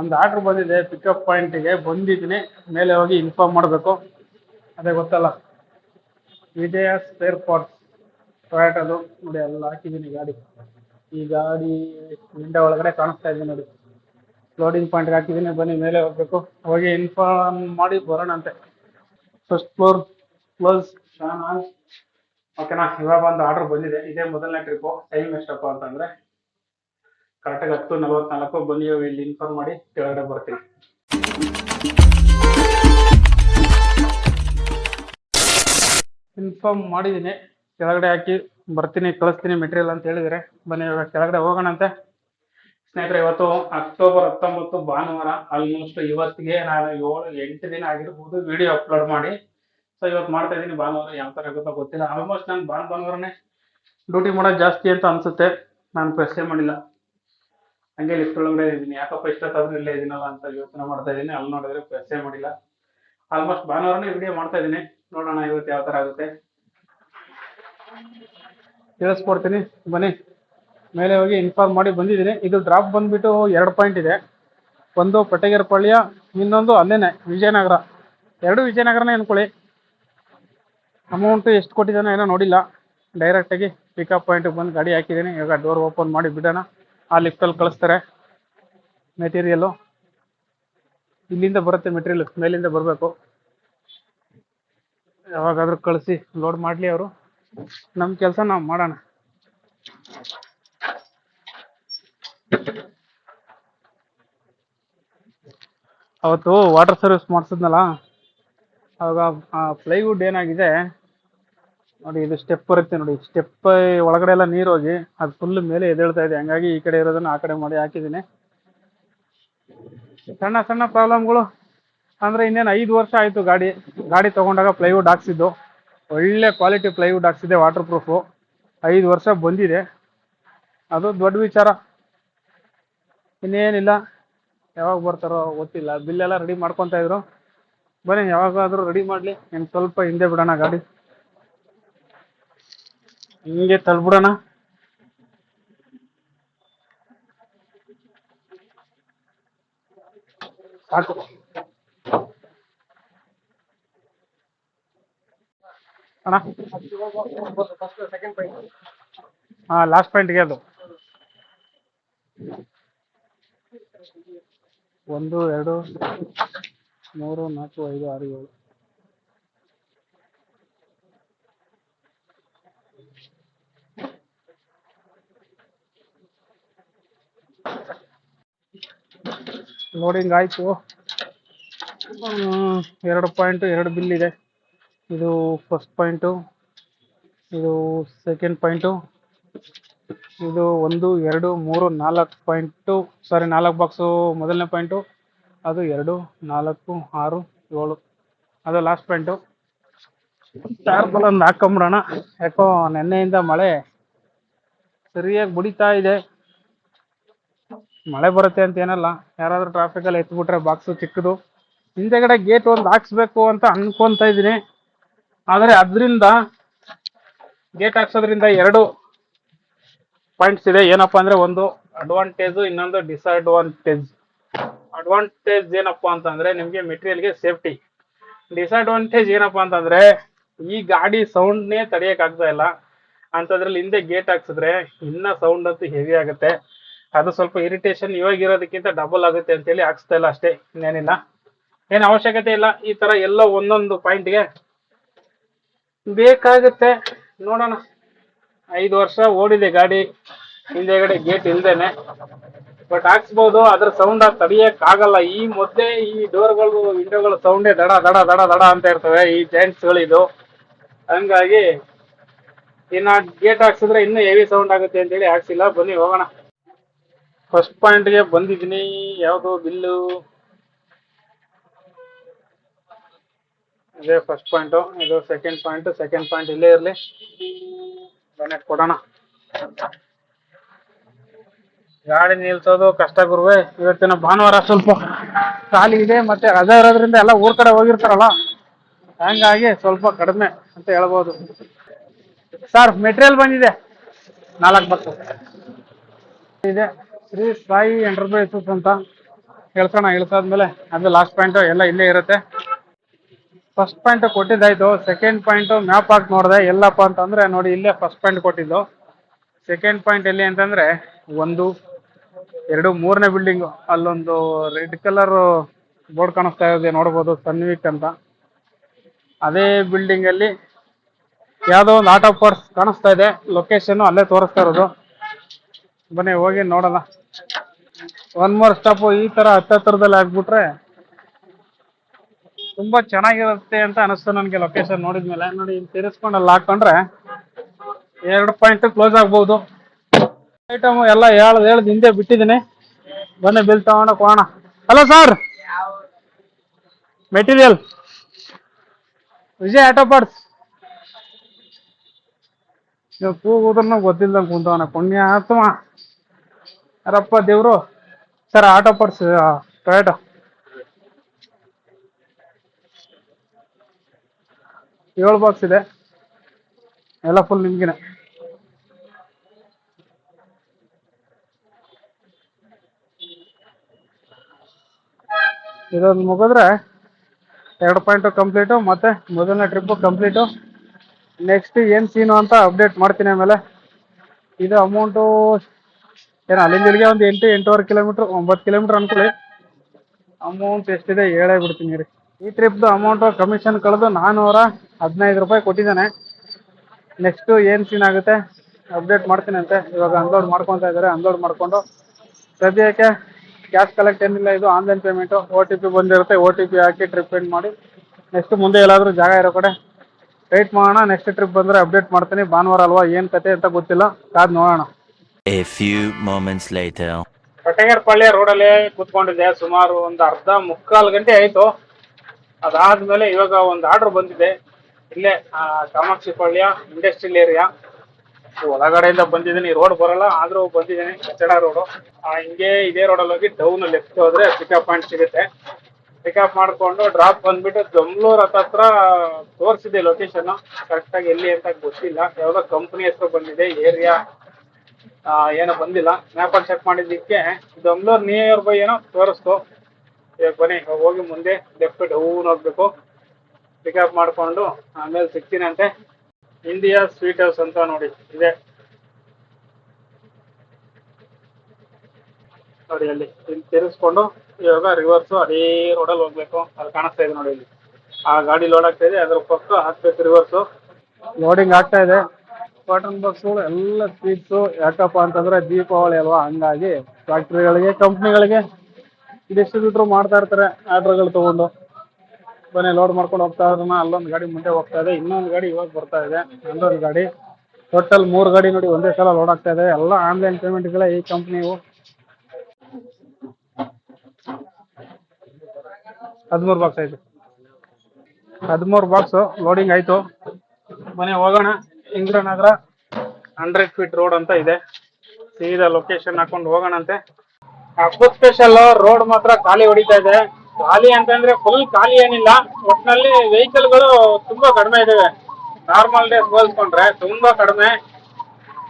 ಒಂದು ಆರ್ಡ್ರ್ ಬಂದಿದೆ ಪಿಕಪ್ ಪಾಯಿಂಟಿಗೆ ಬಂದಿದ್ದೀನಿ. ಮೇಲೆ ಹೋಗಿ ಇನ್ಫಾರ್ಮ್ ಮಾಡಬೇಕು. ಅದೇ ಗೊತ್ತಲ್ಲ. ವಿಜಯ ಸ್ಪೇರ್ ಪಾರ್ಟ್ಸ್ ಟೊಯಾಟೋದು ನೋಡಿ, ಎಲ್ಲ ಹಾಕಿದ್ದೀನಿ ಗಾಡಿ. ಈ ಗಾಡಿ ವಿಂಡೋ ಒಳಗಡೆ ಕಾಣಿಸ್ತಾ ಇದೆ ನೋಡಿ. ಲೋಡಿಂಗ್ ಪಾಯಿಂಟ್ಗೆ ಹಾಕಿದ್ದೀನಿ. ಬನ್ನಿ, ಮೇಲೆ ಹೋಗ್ಬೇಕು. ಹೋಗಿ ಇನ್ಫಾರ್ಮ್ ಮಾಡಿ ಬರೋಣಂತೆ ಫಸ್ಟ್ ಫ್ಲೋರ್ ಕ್ಲೋಸ್ ಶಾನ್. ಓಕೆನಾ ಇವಾಗ ಒಂದು ಆರ್ಡರ್ ಬಂದಿದೆ. ಇದೇ ಮೊದಲನೇ ಟ್ರಿಪ್ಪು ಟೈಮ್ ಎಷ್ಟಪ್ಪ ಅಂತಂದ್ರೆ ಕರೆಕ್ಟಾಗಿ ಹತ್ತು, ನಲವತ್ನಾಲ್ಕು, ಬನ್ನಿ, ಇಲ್ಲಿ ಇನ್ಫಾರ್ಮ್ ಮಾಡಿ ಕೆಳಗಡೆ ಬರ್ತೀನಿ ಇನ್ಫಾರ್ಮ್ ಮಾಡಿದ್ದೀನಿ. ಕೆಳಗಡೆ ಹಾಕಿ ಬರ್ತೀನಿ, ಕಳಿಸ್ತೀನಿ ಮೆಟೀರಿಯಲ್ ಅಂತ ಹೇಳಿದರೆ. ಬನ್ನಿ, ಇವಾಗ ಕೆಳಗಡೆ ಹೋಗೋಣಂತೆ ಸ್ನೇಹಿತರೆ, ಇವತ್ತು ಅಕ್ಟೋಬರ್ ಹತ್ತೊಂಬತ್ತು, ಭಾನುವಾರ ಆಲ್ಮೋಸ್ಟ್ ಇವತ್ತಿಗೆ ನಾನು ಏಳು, ಎಂಟು ದಿನ ಆಗಿರ್ಬೋದು ವಿಡಿಯೋ ಅಪ್ಲೋಡ್ ಮಾಡಿ. ಸೊ ಇವತ್ತು ಮಾಡ್ತಾ ಇದ್ದೀನಿ. ಭಾನುವಾರ ಯಾವ ಥರ ಆಗುತ್ತೋ ಗೊತ್ತಿಲ್ಲ. ಆಲ್ಮೋಸ್ಟ್ ನಾನು ಭಾನು, ಭಾನುವಾರನೇ ಡ್ಯೂಟಿ ಮಾಡೋದು ಜಾಸ್ತಿ ಅಂತ ಅನಿಸುತ್ತೆ. ನಾನು ಪ್ರಶ್ನೆ ಮಾಡಿಲ್ಲ. ಹಂಗೆ ಲಿಫ್ಟ್ ಒಳಗಡೆ ಇದ್ದೀನಿ. ಯಾಕಪ್ಪ ಇಷ್ಟೊತ್ತಾದ್ರೂ ಇಲ್ಲೇ ಇದೀನಲ್ಲ ಅಂತ ಯೋಚನೆ ಮಾಡ್ತಾ ಇದ್ದೀನಿ. ಅಲ್ಲಿ ನೋಡಿದ್ರೆ ಪ್ರೆಸ್ಸೇ ಮಾಡಿಲ್ಲ. ಆಲ್ಮೋಸ್ಟ್ ಭಾನುವಾರನೇ ವಿಡಿಯೋ ಮಾಡ್ತಾ ಇದ್ದೀನಿ. ನೋಡೋಣ ಇವತ್ತು ಯಾವ ಥರ ಆಗುತ್ತೆ. ತಿಳಿಸ್ಕೊಡ್ತೀನಿ. ಬನ್ನಿ. ಮೇಲೆ ಹೋಗಿ ಇನ್ಫಾರ್ಮ್ ಮಾಡಿ ಬಂದಿದ್ದೀನಿ. ಇದು ಡ್ರಾಪ್ ಬಂದ್ಬಿಟ್ಟು ಎರಡು ಪಾಯಿಂಟ್ ಇದೆ. ಒಂದು ಪಟ್ಟಗೆರಪಾಳ್ಯ ಇನ್ನೊಂದು ಅಲ್ಲೇನೆ, ವಿಜಯನಗರ. ಎರಡು ವಿಜಯನಗರನೇ ಅನ್ಕೊಳ್ಳಿ. ಅಮೌಂಟ್ ಎಷ್ಟು ಕೊಟ್ಟಿದ್ದಾನೋ ಏನೋ ನೋಡಿಲ್ಲ. ಡೈರೆಕ್ಟಾಗಿ ಪಿಕಪ್ ಪಾಯಿಂಟಿಗೆ ಬಂದು ಗಾಡಿ ಹಾಕಿದ್ದೀನಿ. ಇವಾಗ ಡೋರ್ ಓಪನ್ ಮಾಡಿ ಬಿಡೋಣ. ಆ ಲಿಫ್ಟಲ್ಲಿ ಕಳಿಸ್ತಾರೆ. ಮೆಟೀರಿಯಲ್ಲು ಇಲ್ಲಿಂದ ಬರುತ್ತೆ ಮೆಟೀರಿಯಲ್ ಮೇಲಿಂದ ಬರಬೇಕು. ಯಾವಾಗಾದ್ರೂ ಕಳಿಸಿ ಲೋಡ್ ಮಾಡಲಿ ಅವರು. ನಮ್ಮ ಕೆಲಸ ನಾವು ಮಾಡೋಣ. ಅವತ್ತು ವಾಟರ್ ಸರ್ವಿಸ್ ಮಾಡಿಸಿದ್ನಲ್ಲ, ಅವಾಗ ಪ್ಲೈವುಡ್ ಏನಾಗಿದೆ ನೋಡಿ, ಇದು ಸ್ಟೆಪ್ ಬರುತ್ತೆ ನೋಡಿ. ಸ್ಟೆಪ್ ಒಳಗಡೆ ಎಲ್ಲ ನೀರು ಹೋಗಿ ಅದು ಫುಲ್ ಮೇಲೆ ಎದ್ದೇಳ್ತಾ ಇದೆ. ಹಂಗಾಗಿ ಈ ಕಡೆ ಇರೋದನ್ನ ಆ ಕಡೆ ಮಾಡಿ ಹಾಕಿದ್ದೀನಿ. ಸಣ್ಣ ಸಣ್ಣ ಪ್ರಾಬ್ಲಮ್ಗಳು ಅಂದ್ರೆ ಇನ್ನೇನು ಐದು ವರ್ಷ ಆಯಿತು ಗಾಡಿ ಗಾಡಿ ತಗೊಂಡಾಗ ಪ್ಲೈವುಡ್ ಹಾಕ್ಸಿದ್ದು. ಒಳ್ಳೆ ಕ್ವಾಲಿಟಿ ಪ್ಲೈವುಡ್ ಹಾಕ್ಸಿದೆ ವಾಟರ್ ಪ್ರೂಫು ಐದು ವರ್ಷ ಬಂದಿದೆ. ಅದು ದೊಡ್ಡ ವಿಚಾರ. ಇನ್ನೇನಿಲ್ಲ. ಯಾವಾಗ ಬರ್ತಾರೋ ಗೊತ್ತಿಲ್ಲ. ಬಿಲ್ಲೆಲ್ಲ ರೆಡಿ ಮಾಡ್ಕೊತಾ ಇದ್ರು. ಬನ್ನಿ, ಯಾವಾಗಾದರೂ ರೆಡಿ ಮಾಡಲಿ. ಇನ್ನು ಸ್ವಲ್ಪ ಹಿಂದೆ ಬಿಡೋಣ ಗಾಡಿ. ಹಿಂಗೆ ತಳ್ಬಿಡೋಣ. ಸಾಕು. ಹಾ ಲಾಸ್ಟ್ ಪಾಯಿಂಟ್ಗೆ ಅದು. ಒಂದು ಎರಡು ಮೂರು ನಾಲ್ಕು ಐದು ಆರು ಏಳು. ಲೋಡಿಂಗ್ ಆಯಿತು. ಎರಡು ಪಾಯಿಂಟು ಎರಡು ಬಿಲ್ ಇದೆ. ಇದು ಫಸ್ಟ್ ಪಾಯಿಂಟು ಇದು ಸೆಕೆಂಡ್ ಪಾಯಿಂಟು ಇದು ಒಂದು, ಎರಡು, ಮೂರು, ನಾಲ್ಕು ಪಾಯಿಂಟು ಸಾರಿ ನಾಲ್ಕು ಬಾಕ್ಸು ಮೊದಲನೇ ಪಾಯಿಂಟು ಅದು ಎರಡು, ನಾಲ್ಕು, ಆರು, ಏಳು. ಅದು ಲಾಸ್ಟ್ ಪಾಯಿಂಟು ಟಾರ್ಪಲ್ ಒಂದು ಹಾಕೊಂಬಿಡೋಣ. ಯಾಕೋ ನೆನ್ನೆಯಿಂದ ಮಳೆ ಸರಿಯಾಗಿ ಬಡಿತಾ ಇದೆ. ಮಳೆ ಬರುತ್ತೆ ಅಂತ ಏನಲ್ಲ, ಯಾರಾದ್ರೂ ಟ್ರಾಫಿಕಲ್ಲಿ ಎತ್ಬಿಟ್ರೆ ಬಾಕ್ಸು ಚಿಕ್ಕದು. ಹಿಂದೆಗಡೆ ಗೇಟ್ ಒಂದು ಹಾಕ್ಸ್ಬೇಕು ಅಂತ ಅನ್ಕೊಂತ ಇದ್ದೀನಿ. ಆದರೆ ಅದರಿಂದ ಗೇಟ್ ಹಾಕ್ಸೋದ್ರಿಂದ ಎರಡು ಪಾಯಿಂಟ್ಸ್ ಇದೆ. ಏನಪ್ಪಾ ಅಂದ್ರೆ ಒಂದು ಅಡ್ವಾಂಟೇಜು ಇನ್ನೊಂದು ಡಿಸ್ಅಡ್ವಾಂಟೇಜ್ ಅಡ್ವಾಂಟೇಜ್ ಏನಪ್ಪಾ ಅಂತಂದ್ರೆ ನಿಮಗೆ ಮೆಟೀರಿಯಲ್ಗೆ ಸೇಫ್ಟಿ ಡಿಸ್ಅಡ್ವಾಂಟೇಜ್ ಏನಪ್ಪಾ ಅಂತಂದ್ರೆ ಈ ಗಾಡಿ ಸೌಂಡ್ನೇ ತಡೆಯೋಕ್ಕಾಗ್ತಾ ಇಲ್ಲ. ಅಂಥದ್ರಲ್ಲಿ ಹಿಂದೆ ಗೇಟ್ ಹಾಕ್ಸಿದ್ರೆ, ಇನ್ನ ಸೌಂಡ್ ಅಂತೂ ಹೆವಿ ಆಗುತ್ತೆ. ಅದು ಸ್ವಲ್ಪ ಇರಿಟೇಷನ್ ಇವಾಗ ಇರೋದಕ್ಕಿಂತ ಡಬಲ್ ಆಗುತ್ತೆ ಅಂತೇಳಿ ಹಾಕ್ಸ್ತಾ ಇಲ್ಲ ಅಷ್ಟೇ ಇನ್ನೇನಿಲ್ಲ. ಏನು ಅವಶ್ಯಕತೆ ಇಲ್ಲ, ಈ ತರ ಎಲ್ಲ ಒಂದೊಂದು ಪಾಯಿಂಟ್ಗೆ ಬೇಕಾಗುತ್ತೆ. ನೋಡೋಣ. ಐದು ವರ್ಷ ಓಡಿದೆ ಗಾಡಿ, ಹಿಂದೆಗಡೆ ಗೇಟ್ ಇಲ್ದೇನೆ. ಬಟ್ ಹಾಕ್ಸ್ಬೋದು, ಅದ್ರ ಸೌಂಡ್ ತಡಿಯಕ್ ಆಗಲ್ಲ. ಈ ಮೊದ್ಲೇ ಈ ಡೋರ್ಗಳು ವಿಂಡೋಗಳು ಸೌಂಡೇ ದಡ ದಡ ದಡ ದಡ ಅಂತ ಇರ್ತವೆ. ಈ ಜಾಯಿಂಟ್ಸ್ಗಳಿದು ಹಂಗಾಗಿ ಇನ್ನ ಗೇಟ್ ಹಾಕ್ಸಿದ್ರೆ ಇನ್ನೂ ಹೆವಿ ಸೌಂಡ್ ಆಗುತ್ತೆ ಅಂತೇಳಿ ಹಾಕ್ಸಿಲ್ಲ. ಬನ್ನಿ, ಹೋಗೋಣ. ಫಸ್ಟ್ ಪಾಯಿಂಟ್ಗೆ ಬಂದಿದ್ದೀನಿ. ಯಾವುದು ಬಿಲ್ಲು? ಇದೇ ಫಸ್ಟ್ ಪಾಯಿಂಟು ಇದು ಸೆಕೆಂಡ್ ಪಾಯಿಂಟ್ ಸೆಕೆಂಡ್ ಪಾಯಿಂಟ್ ಇಲ್ಲೇ ಇರಲಿ. ಡೊನೇಟ್ ಕೊಡೋಣ. ಗಾಡಿ ನಿಲ್ಸೋದು ಕಷ್ಟ ಗುರುವೆ. ಇವತ್ತಿನ ಭಾನುವಾರ ಸ್ವಲ್ಪ ಖಾಲಿ ಇದೆ ಮತ್ತೆ ರಜಾ ಇರೋದ್ರಿಂದ ಎಲ್ಲ ಊರ್ ಕಡೆ ಹೋಗಿರ್ತಾರಲ್ಲ, ಹಂಗಾಗಿ ಸ್ವಲ್ಪ ಕಡಿಮೆ ಅಂತ ಹೇಳ್ಬೋದು. ಸರ್ ಮೆಟೀರಿಯಲ್ ಬಂದಿದೆ. ನಾಲ್ಕು ಬಸ್ ಇದೆ. ಶ್ರೀ ಸಾಯಿ ಎಂಟರ್ಪ್ರೈಸಸ್ ಅಂತ ಹೇಳ್ಸೋಣ ಇಳಿಸಾದ್ಮೇಲೆ ಅದು ಲಾಸ್ಟ್ ಪಾಯಿಂಟ್ ಎಲ್ಲ ಇಲ್ಲೇ ಇರುತ್ತೆ. ಫಸ್ಟ್ ಪಾಯಿಂಟ್ ಕೊಟ್ಟಿದ್ದಾಯ್ತು ಸೆಕೆಂಡ್ ಪಾಯಿಂಟ್ ಮ್ಯಾಪ್ ಹಾಕಿ ನೋಡಿದೆ, ಎಲ್ಲಪ್ಪ ಅಂತಂದ್ರೆ ನೋಡಿ ಇಲ್ಲೇ ಫಸ್ಟ್ ಪಾಯಿಂಟ್ ಕೊಟ್ಟಿದ್ದು. ಸೆಕೆಂಡ್ ಪಾಯಿಂಟ್ ಎಲ್ಲಿ ಅಂತಂದ್ರೆ ಒಂದು, ಎರಡು, ಮೂರನೇ ಬಿಲ್ಡಿಂಗ್ ಅಲ್ಲೊಂದು ರೆಡ್ ಕಲರ್ ಬೋರ್ಡ್ ಕಾಣಿಸ್ತಾ ಇದೆ, ನೋಡ್ಬೋದು ಸನ್ವಿಕ್ ಅಂತ. ಅದೇ ಬಿಲ್ಡಿಂಗ್ ಅಲ್ಲಿ ಯಾವುದೋ ಒಂದು ಆಟೋ ಪಾರ್ಟ್ಸ್ ಕಾಣಿಸ್ತಾ ಇದೆ ಲೊಕೇಶನ್ ಅಲ್ಲೇ ತೋರಿಸ್ತಾ ಇರೋದು. ಬನ್ನಿ, ಹೋಗಿ ನೋಡೋಣ. ಒನ್ ಮೋರ್ ಸ್ಟಾಪ್ ಈ ತರ ಹತ್ತತ್ರದಲ್ಲಿ ಆಗ್ಬಿಟ್ರೆ ತುಂಬಾ ಚೆನ್ನಾಗಿರುತ್ತೆ ಅಂತ ಅನಿಸ್ತು ನನಗೆ ಲೊಕೇಶನ್ ನೋಡಿದ್ಮೇಲೆ. ನೋಡಿ ತೀರಿಸ್ಕೊಂಡು ಅಲ್ಲಿ ಹಾಕೊಂಡ್ರೆ ಎರಡು ಪಾಯಿಂಟ್ ಕ್ಲೋಸ್ ಆಗ್ಬಹುದು ಐಟಮ್ ಎಲ್ಲ ಹೇಳ್ದು ಹೇಳ್ದು ಹಿಂದೆ ಬಿಟ್ಟಿದ್ದೀನಿ. ಬನ್ನಿ ಬಿಲ್ ತಗೊಂಡ ಹೋಗೋಣ hello sir material Vijay auto parts ನೀವು ಕೂಗುದ್ರೂ ಗೊತ್ತಿಲ್ದಂಗೆ ಕುಂತವನ. ಪುಣ್ಯ ಆತ್ಮ ಅರಪ್ಪ ದೇವ್ರು. ಸರ್, ಆಟೋ ಪಾರ್ಟ್ಸ್ ಟೊಯೋಟೋ ಏಳು ಬಾಕ್ಸ್ ಇದೆ. ಎಲ್ಲ ಫುಲ್ ನಿಮ್ಗಿನ. ಇದೊಂದು ಮುಗಿದ್ರೆ ಎರಡು ಪಾಯಿಂಟು ಕಂಪ್ಲೀಟು ಮತ್ತೆ ಮೊದಲನೇ ಟ್ರಿಪ್ಪು ಕಂಪ್ಲೀಟು ನೆಕ್ಸ್ಟ್ ಏನು ಸೀನು ಅಂತ ಅಪ್ಡೇಟ್ ಮಾಡ್ತೀನಿ ಆಮೇಲೆ. ಇದು ಅಮೌಂಟು ಏನು ಅಲ್ಲಿಂದ ಇಲ್ಲಿಗೆ ಒಂದು ಎಂಟು, ಎಂಟೂವರೆ ಕಿಲೋಮೀಟ್ರ್, ಒಂಬತ್ತು ಕಿಲೋಮೀಟ್ರ್ ಅನ್ಕೊಳ್ಳಿ. ಅಮೌಂಟ್ ಎಷ್ಟಿದೆ ಹೇಳೇ ಬಿಡ್ತೀನಿ ರೀ ಈ ಟ್ರಿಪ್ದು ಅಮೌಂಟು ಕಮಿಷನ್ ಕಳೆದು ನಾನೂರ ಹದಿನೈದು ರೂಪಾಯಿ ಕೊಟ್ಟಿದ್ದಾನೆ. ನೆಕ್ಸ್ಟು ಏನು ಸೀನ್ ಆಗುತ್ತೆ? ಅಪ್ಡೇಟ್ ಮಾಡ್ತೀನಿ ಅಂತೆ. ಇವಾಗ ಅನ್ಲೋಡ್ ಮಾಡ್ಕೊತಾ ಇದ್ದಾರೆ. ಅನ್ಲೋಡ್ ಮಾಡಿಕೊಂಡು ಸದ್ಯಕ್ಕೆ ಕ್ಯಾಶ್ ಕಲೆಕ್ಟ್ ಏನಿಲ್ಲ, ಇದು online payment O T P ಬಂದಿರುತ್ತೆ. ಓ ಟಿ ಪಿ ಹಾಕಿ ಟ್ರಿಪ್ ಎಂಡ್ ಮಾಡಿ ನೆಕ್ಸ್ಟ್ ಮುಂದೆ ಎಲ್ಲಾದರೂ ಜಾಗ ಇರೋ ಕಡೆ ವೆಯ್ಟ್ ಮಾಡೋಣ. ನೆಕ್ಸ್ಟ್ ಟ್ರಿಪ್ ಬಂದರೆ ಅಪ್ಡೇಟ್ ಮಾಡ್ತೀನಿ. ಭಾನುವಾರ ಅಲ್ವಾ, ಏನು ಕತೆ ಅಂತ ಗೊತ್ತಿಲ್ಲ. ಕಾದ್ ನೋಡೋಣ. A few moments later. ಪಟ್ಟೆಗರ್ಪಳ್ಳಿ ರೋಡಲ್ಲೇ ಕೂತ್ಕೊಂಡಿದ್ದೆ. ಸುಮಾರು ಒಂದು ಅರ್ಧ ಮುಕ್ಕಾಲು ಗಂಟೆ ಆಯಿತು. ಅದಾದ್ಮೇಲೆ ಇವಾಗ ಒಂದು ಆರ್ಡರ್ ಬಂದಿದೆ. ಇಲ್ಲೇ ಆ, ಕಾಮಾಕ್ಷಿ ಪಾಳ್ಯ ಇಂಡಸ್ಟ್ರಿಯಲ್ ಏರಿಯಾ ಒಳಗಡೆಯಿಂದ ಬಂದಿದ್ದೀನಿ. ರೋಡ್ ಬರಲ್ಲ ಆದ್ರೂ ಬಂದಿದ್ದೀನಿ. ಕಚ್ಚಡ ರೋಡು ಹಿಂಗೆ ಇದೇ ರೋಡಲ್ಲಿ ಹೋಗಿ ಡೌನ್ ಲೆಫ್ಟ್ ಹೋದ್ರೆ ಪಿಕಪ್ ಪಾಯಿಂಟ್ ಸಿಗುತ್ತೆ. ಪಿಕಪ್ ಮಾಡ್ಕೊಂಡು ಡ್ರಾಪ್ ಬಂದ್ಬಿಟ್ಟು ಜಮ್ಲೂರ್ ಹತ್ತತ್ರ ತೋರಿಸಿದೆ ಲೊಕೇಶನ್ ಕರೆಕ್ಟಾಗಿ ಎಲ್ಲಿ ಅಂತ ಗೊತ್ತಿಲ್ಲ. ಯಾವುದೋ ಕಂಪ್ನಿ ಹೆಸರು ಬಂದಿದೆ ಏರಿಯಾ ಏನೋ ಬಂದಿಲ್ಲ. ಮ್ಯಾಪಲ್ಲಿ ಚೆಕ್ ಮಾಡಿದ್ದಕ್ಕೆ ಬೆಂಗಳೂರು ನಿಯರ್ ಬೈ ಏನೋ ತೋರಿಸ್ತು. ಇವಾಗ ಬನ್ನಿ, ಇವಾಗ ಹೋಗಿ ಮುಂದೆ ಲೆಫ್ಟ್ ಡೌನ್ ಹೋಗ್ಬೇಕು. ಪಿಕಪ್ ಮಾಡಿಕೊಂಡು ಆಮೇಲೆ ಸಿಗ್ತೀನಿ ಅಂತೆ. ಇಂಡಿಯಾ ಸ್ವೀಟ್ ಹೌಸ್ ಅಂತ ನೋಡಿ, ಇದೆ. ನೋಡಿ ಅಲ್ಲಿ, ಇಲ್ಲಿ ತಿರುಗಿಸ್ಕೊಂಡು ಇವಾಗ ರಿವರ್ಸು ಅದೇ ರೋಡಲ್ಲಿ ಹೋಗ್ಬೇಕು. ಅದು ಕಾಣಿಸ್ತಾ ಇದೆ ನೋಡಿ ಇಲ್ಲಿ. ಆ ಗಾಡಿ ಲೋಡ್ ಆಗ್ತಾ ಇದೆ ಅದ್ರ ಪಕ್ಕ ಹಾಕ್ಬೇಕು ರಿವರ್ಸು ಲೋಡಿಂಗ್ ಆಗ್ತಾ ಇದೆ. ಕಾಟನ್ ಬಾಕ್ಸ್ಗಳು ಎಲ್ಲ ಸ್ವೀಟ್ಸು ಯಾಕಪ್ಪ ಅಂತಂದ್ರೆ ದೀಪಾವಳಿ ಅಲ್ವಾ? ಹಂಗಾಗಿ ಫ್ಯಾಕ್ಟ್ರಿಗಳಿಗೆ ಕಂಪ್ನಿಗಳಿಗೆ ಡಿಸ್ಟ್ರಿಬ್ಯೂಟ್ರು ಮಾಡ್ತಾ ಇರ್ತಾರೆ ಆರ್ಡ್ರ್ಗಳು ತಗೊಂಡು. ಬನ್ನಿ ಲೋಡ್ ಮಾಡ್ಕೊಂಡು ಹೋಗ್ತಾ ಇರೋಣ ಅಲ್ಲೊಂದು ಗಾಡಿ ಮುಂದೆ ಹೋಗ್ತಾ ಇದೆ, ಇನ್ನೊಂದು ಗಾಡಿ ಇವಾಗ ಬರ್ತಾ ಇದೆ ಇನ್ನೊಂದು ಗಾಡಿ. ಟೋಟಲ್ ಮೂರು ಗಾಡಿ ನೋಡಿ ಒಂದೇ ಸಲ ಲೋಡ್ ಆಗ್ತಾ ಇದೆ, ಎಲ್ಲ ಆನ್ಲೈನ್ ಪೇಮೆಂಟ್ಗಳೇ ಈ ಕಂಪ್ನಿವು ಹದಿಮೂರು ಬಾಕ್ಸ್ ಆಯ್ತು. ಹದಿಮೂರು ಬಾಕ್ಸು ಲೋಡಿಂಗ್ ಆಯ್ತು. ಮನೆ ಹೋಗೋಣ. ಇಂದ್ರನಗರ ಹಂಡ್ರೆಡ್ ಫೀಟ್ ರೋಡ್ ಅಂತ ಇದೆ. ಸೀದಾ ಲೊಕೇಶನ್ ಹಾಕೊಂಡು ಹೋಗೋಣಂತೆ. ಹಬ್ಬದ ಸ್ಪೆಷಲ್ ರೋಡ್ ಮಾತ್ರ ಖಾಲಿ ಹೊಡಿತಾ ಇದೆ. ಖಾಲಿ ಅಂತಂದ್ರೆ ಫುಲ್ ಖಾಲಿ ಏನಿಲ್ಲ. ಒಟ್ಟಿನಲ್ಲಿ ವೆಹಿಕಲ್ಗಳು ತುಂಬಾ ಕಡಿಮೆ ಇದಾವೆ. ನಾರ್ಮಲ್ ಡೇಸ್ ಹೋಲ್ಸ್ಕೊಂಡ್ರೆ ತುಂಬಾ ಕಡಿಮೆ.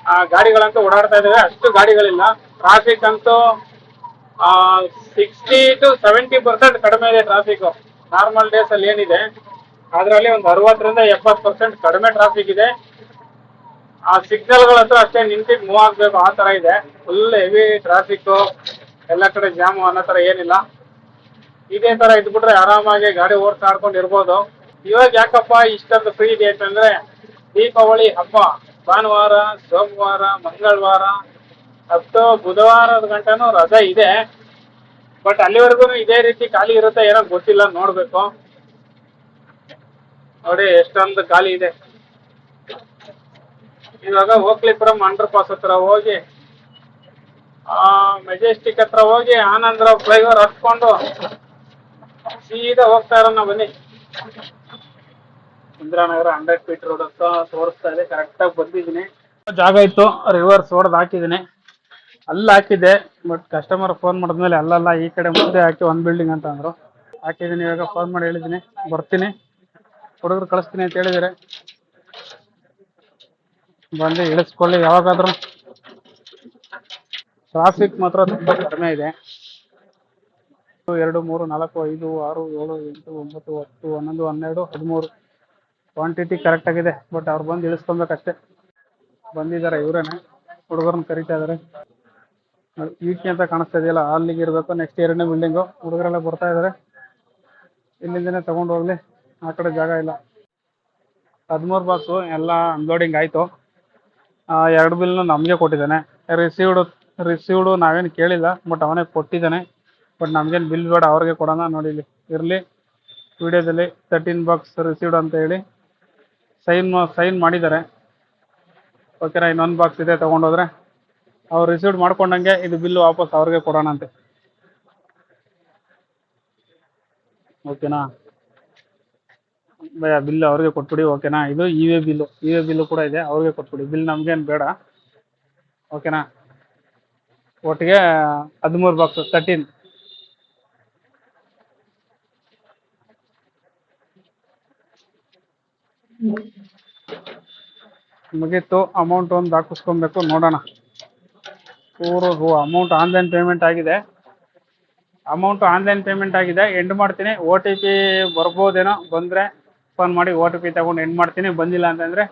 ಆ, ಗಾಡಿಗಳಂತೂ ಓಡಾಡ್ತಾ ಇದಾವೆ. ಅಷ್ಟು ಗಾಡಿಗಳಿಲ್ಲ. ಟ್ರಾಫಿಕ್ ಅಂತೂ ಸಿಕ್ಸ್ಟಿ ಟು ಸೆವೆಂಟಿ ಪರ್ಸೆಂಟ್ ಕಡಿಮೆ ಇದೆ ಟ್ರಾಫಿಕ್ ನಾರ್ಮಲ್ ಡೇಸ್ ಅಲ್ಲಿ ಏನಿದೆ. ಅದರಲ್ಲಿ ಒಂದು ಅರವತ್ತರಿಂದ ಎಪ್ಪತ್ತು ಪರ್ಸೆಂಟ್ ಕಡಿಮೆ ಟ್ರಾಫಿಕ್ ಇದೆ. ಆ ಸಿಗ್ನಲ್ಗಳ ಹತ್ರ ಅಷ್ಟೇ ನಿಂತಿದ್ ಮೂವ್ ಆಗ್ಬೇಕು ಆ ತರ ಇದೆ. ಫುಲ್ ಹೆವಿ ಟ್ರಾಫಿಕ್ ಎಲ್ಲ ಕಡೆ ಜಾಮು ಅನ್ನೋ ತರ ಏನಿಲ್ಲ. ಇದೇ ತರ ಇದ್ಬಿಟ್ರೆ ಆರಾಮಾಗಿ ಗಾಡಿ ಓಡಿಸಾಡ್ಕೊಂಡು ಇರ್ಬೋದು. ಇವಾಗ ಯಾಕಪ್ಪ ಇಷ್ಟೊಂದು ಫ್ರೀ ಇದೆ ಅಂತಂದ್ರೆ ದೀಪಾವಳಿ ಹಬ್ಬ. ಭಾನುವಾರ, ಸೋಮವಾರ, ಮಂಗಳವಾರ, ಹತ್ತು ಬುಧವಾರದ ಗಂಟನೂ ರಜೆ ಇದೆ. ಬಟ್ ಅಲ್ಲಿವರೆಗೂ ಇದೇ ರೀತಿ ಖಾಲಿ ಇರುತ್ತೆ ಏನೋ ಗೊತ್ತಿಲ್ಲ, ನೋಡ್ಬೇಕು. ನೋಡಿ ಎಷ್ಟೊಂದು ಖಾಲಿ ಇದೆ. ಇವಾಗ ಓಕ್ಲಿಪುರಂ ಅಂಡರ್ ಪಾಸ್ ಹತ್ರ ಹೋಗಿ, ಆ ಮೆಜೆಸ್ಟಿಕ್ ಹತ್ರ ಹೋಗಿ ಆನಂದರಾವ್ ಫ್ಲೈಓವರ್ ಹತ್ಕೊಂಡು ಸೀದಾ ಹೋಗ್ತಾ ಇರೋಣ ಬನ್ನಿ. ಇಂದಿರಾನಗರ ಹಂಡ್ರೆಡ್ ಫೀಟ್ ರೋಡ್ ಹತ್ರ ತೋರಿಸ್ತಾ ಇದೆ ಕರೆಕ್ಟಾಗಿ ಬಂದಿದ್ದೀನಿ. ಜಾಗ ಇತ್ತು ರಿವರ್ಸ್ ಹೊಡೆದು ಹಾಕಿದ್ದೀನಿ. ಅಲ್ಲಿ ಹಾಕಿದ್ದೆ ಬಟ್ ಕಸ್ಟಮರ್ ಫೋನ್ ಮಾಡಿದ್ಮೇಲೆ ಅಲ್ಲಲ್ಲ, ಈ ಕಡೆ ಮುಂದೆ ಹಾಕಿ ಒಂದು ಬಿಲ್ಡಿಂಗ್ ಅಂತ ಅಂದರು. ಹಾಕಿದ್ದೀನಿ, ಇವಾಗ ಫೋನ್ ಮಾಡಿ ಹೇಳಿದ್ದೀನಿ. ಬರ್ತೀನಿ. ಹುಡುಗರು ಕಳಿಸ್ತೀನಿ ಅಂತ ಹೇಳಿದ್ದಾರೆ. ಬಂದು ಇಳಿಸ್ಕೊಳ್ಳಿ, ಯಾವಾಗಾದ್ರೂ. ಟ್ರಾಫಿಕ್ ಮಾತ್ರ ತುಂಬ ಕಡಿಮೆ ಇದೆ. ಎರಡು, ಮೂರು, ನಾಲ್ಕು, ಐದು, ಆರು, ಏಳು, ಎಂಟು, ಒಂಬತ್ತು, ಹತ್ತು, ಹನ್ನೊಂದು, ಹನ್ನೆರಡು, ಹದಿಮೂರು. ಕ್ವಾಂಟಿಟಿ ಕರೆಕ್ಟ್ ಆಗಿದೆ ಬಟ್ ಅವ್ರು ಬಂದು ಇಳಿಸ್ಕೊಬೇಕಷ್ಟೇ ಬಂದಿದ್ದಾರೆ ಇವರೇನೆ, ಹುಡುಗರನ್ನ ಕರಿತಾ ಇದ್ದಾರೆ ಈಕೆ ಅಂತ ಕಾಣಿಸ್ತಾ ಇದೆಯಲ್ಲ, ಅಲ್ಲಿಗೆ ಇರಬೇಕು ನೆಕ್ಸ್ಟ್ ಎರಡನೇ ಬಿಲ್ಡಿಂಗು ಹುಡುಗರೆಲ್ಲ ಬರ್ತಾ ಇದ್ದಾರೆ ಇಲ್ಲಿಂದನೇ ತಗೊಂಡು ಹೋಗ್ಲಿ, ಆ ಕಡೆ ಜಾಗ ಇಲ್ಲ. ಹದಿಮೂರು ಬಾಕ್ಸು ಎಲ್ಲ ಅನ್ಲೋಡಿಂಗ್ ಆಯಿತು. ಎರಡು ಬಿಲ್ನು ನಮಗೆ ಕೊಟ್ಟಿದ್ದಾನೆ. ರಿಸೀವ್ಡು ರಿಸೀವ್ಡು ನಾವೇನು ಕೇಳಿಲ್ಲ ಬಟ್ ಅವನೇ ಕೊಟ್ಟಿದ್ದಾನೆ. ಬಟ್ ನಮಗೇನು ಬಿಲ್ ಬೇಡ, ಅವ್ರಿಗೆ ಕೊಡೋಣ ನೋಡಿ ಇಲ್ಲಿ. ಇರಲಿ, ವಿಡಿಯೋದಲ್ಲಿ ತರ್ಟೀನ್ ಬಾಕ್ಸ್ ರಿಸೀವ್ಡ್ ಅಂತ ಹೇಳಿ ಸೈನ್ ಸೈನ್ ಮಾಡಿದ್ದಾರೆ. ಓಕೆನಾ ಇನ್ನೊಂದು ಬಾಕ್ಸ್ ಇದೆ ತೊಗೊಂಡೋದ್ರೆ. ಅವ್ರು ರಿಸೀವ್ಡ್ ಮಾಡ್ಕೊಂಡಂಗೆ ಇದು ಬಿಲ್ ವಾಪಸ್ ಅವ್ರಿಗೆ ಕೊಡೋಣ ಅಂತೆ. ಓಕೆನಾ ಬಿಲ್ ಅವ್ರಿಗೆ ಕೊಟ್ಬಿಡಿ, ಓಕೆನಾ? ಇದು e way bill e way bill ಕೂಡ ಇದೆ, ಅವ್ರಿಗೆ ಕೊಟ್ಬಿಡಿ. ಬಿಲ್ ನಮ್ಗೇನು ಬೇಡ. ಓಕೆನಾ? ಒಟ್ಟಿಗೆ ಹದಿಮೂರು ಬಾಕ್ಸ್ ತರ್ಟೀನ್ ಮುಗೀತು. ಅಮೌಂಟ್ ಒಂದು ಹಾಕಿಸ್ಕೊಬೇಕು, ನೋಡೋಣ. ಪೂರು ಅಮೌಂಟ್ ಆನ್ಲೈನ್ ಪೇಮೆಂಟ್ ಆಗಿದೆ. ಅಮೌಂಟ್ ಆನ್ಲೈನ್ ಪೇಮೆಂಟ್ ಆಗಿದೆ. ಎಂಡ್ ಮಾಡ್ತೀನಿ. ಓ ಟಿ ಪಿ ಬರ್ಬೋದೇನೋ ಬಂದರೆ ಫೋನ್ ಮಾಡಿ ಓ ಟಿ ಪಿ ತಗೊಂಡು ಎಂಡ್ ಮಾಡ್ತೀನಿ. ಬಂದಿಲ್ಲ ಅಂತಂದರೆ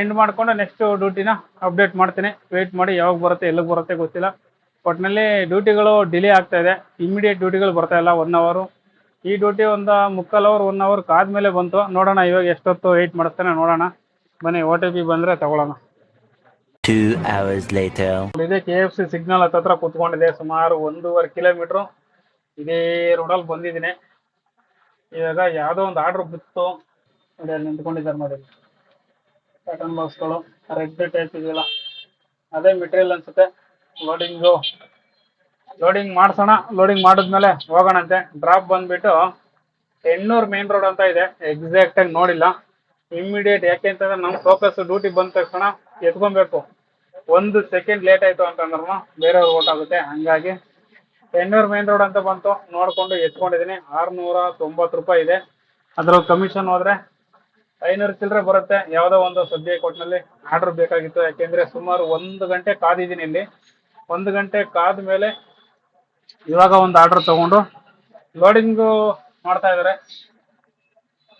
ಎಂಡ್ ಮಾಡಿಕೊಂಡು ನೆಕ್ಸ್ಟ್ ಡ್ಯೂಟಿನ ಅಪ್ಡೇಟ್ ಮಾಡ್ತೀನಿ. ವೆಯ್ಟ್ ಮಾಡಿ ಯಾವಾಗ ಬರುತ್ತೆ ಎಲ್ಲಿಗೆ ಬರುತ್ತೆ ಗೊತ್ತಿಲ್ಲ. ಒಟ್ಟಿನಲ್ಲಿ ಡ್ಯೂಟಿಗಳು ಡಿಲೇ ಆಗ್ತಾ ಇದೆ. ಇಮಿಡಿಯೇಟ್ ಡ್ಯೂಟಿಗಳು ಬರ್ತಾ ಇಲ್ಲ ಒನ್ ಅವರು ಈ ಡ್ಯೂಟಿ ಒಂದು ಮುಕ್ಕಾಲು ಅವರ್ ಒನ್ ಅವರ್ ಕಾದ್ಮೇಲೆ ಬಂತು. ನೋಡೋಣ ಇವಾಗ ಎಷ್ಟೊತ್ತು ವೆಯ್ಟ್ ಮಾಡಿಸ್ತಾನೆ ನೋಡೋಣ. ಬನ್ನಿ ಓ ಟಿ ಪಿ ಬಂದರೆ ತಗೊಳ್ಳೋಣ. ಇದೇ ಕೆ ಎಫ್ ಸಿ ಸಿಗ್ನಲ್ ಹತ್ತತ್ರ ಕುತ್ಕೊಂಡಿದೆ. ಸುಮಾರು ಒಂದೂವರೆ ಕಿಲೋಮೀಟ್ರು ಇದೇ ರೋಡಲ್ಲಿ ಬಂದಿದ್ದೀನಿ. ಇವಾಗ ಯಾವುದೋ ಒಂದು ಆರ್ಡರ್ ಬಿತ್ತು. ಅಲ್ಲಿ ನಿಂತ್ಕೊಂಡಿದ್ದಾರೆ ನೋಡಿ. ಪ್ಯಾಟರ್ನ್ ಬಾಕ್ಸ್ಗಳು ರೆಡ್ ಟೈಪ್ ಇದೆಯಲ್ಲ. ಅದೇ ಮೆಟೀರಿಯಲ್ ಅನ್ಸುತ್ತೆ. ಲೋಡಿಂಗು ಲೋಡಿಂಗ್ ಮಾಡ್ಸೋಣ. ಲೋಡಿಂಗ್ ಮಾಡಿದ್ಮೇಲೆ ಹೋಗೋಣಂತೆ. ಡ್ರಾಪ್ ಬಂದ್ಬಿಟ್ಟು ಹೆಣ್ಣೂರು ಮೇನ್ ರೋಡ್ ಅಂತ ಇದೆ. ಎಕ್ಸಾಕ್ಟ್ ಆಗಿ ನೋಡಿಲ್ಲ. ಇಮ್ಮಿಡಿಯೇಟ್ ಯಾಕೆ ಅಂತಂದ್ರೆ ನಮ್ಮ ಫೋಕಸ್ ಡ್ಯೂಟಿ ಬಂದ ತಕ್ಷಣ ಎತ್ಕೊಬೇಕು. ಒಂದು ಸೆಕೆಂಡ್ ಲೇಟ್ ಆಯ್ತು ಅಂತಂದ್ರೂ ಬೇರೆಯವ್ರಿಗೆ ಓಟ್ ಆಗುತ್ತೆ. ಹಂಗಾಗಿ ಹೆಣ್ಣೂರು ಮೇನ್ ರೋಡ್ ಅಂತ ಬಂತು. ನೋಡ್ಕೊಂಡು ಎತ್ಕೊಂಡಿದ್ದೀನಿ. ಆರ್ನೂರ ತೊಂಬತ್ತು ರೂಪಾಯಿ ಇದೆ. ಅದ್ರ ಕಮಿಷನ್ ಹೋದ್ರೆ ಐನೂರು ಚಿಲ್ಲರೆ ಬರುತ್ತೆ. ಯಾವುದೋ ಒಂದು ಸದ್ಯ ಕೊಟ್ಟಿನಲ್ಲಿ ಆರ್ಡರ್ ಬೇಕಾಗಿತ್ತು. ಯಾಕೆಂದ್ರೆ ಸುಮಾರು ಒಂದು ಗಂಟೆ ಕಾದಿದ್ದೀನಿ ಇಲ್ಲಿ. ಒಂದು ಗಂಟೆ ಕಾದ ಮೇಲೆ ಇವಾಗ ಒಂದು ಆರ್ಡರ್ ತಗೊಂಡು ಲೋಡಿಂಗ್ ಮಾಡ್ತಾ ಇದ್ದಾರೆ.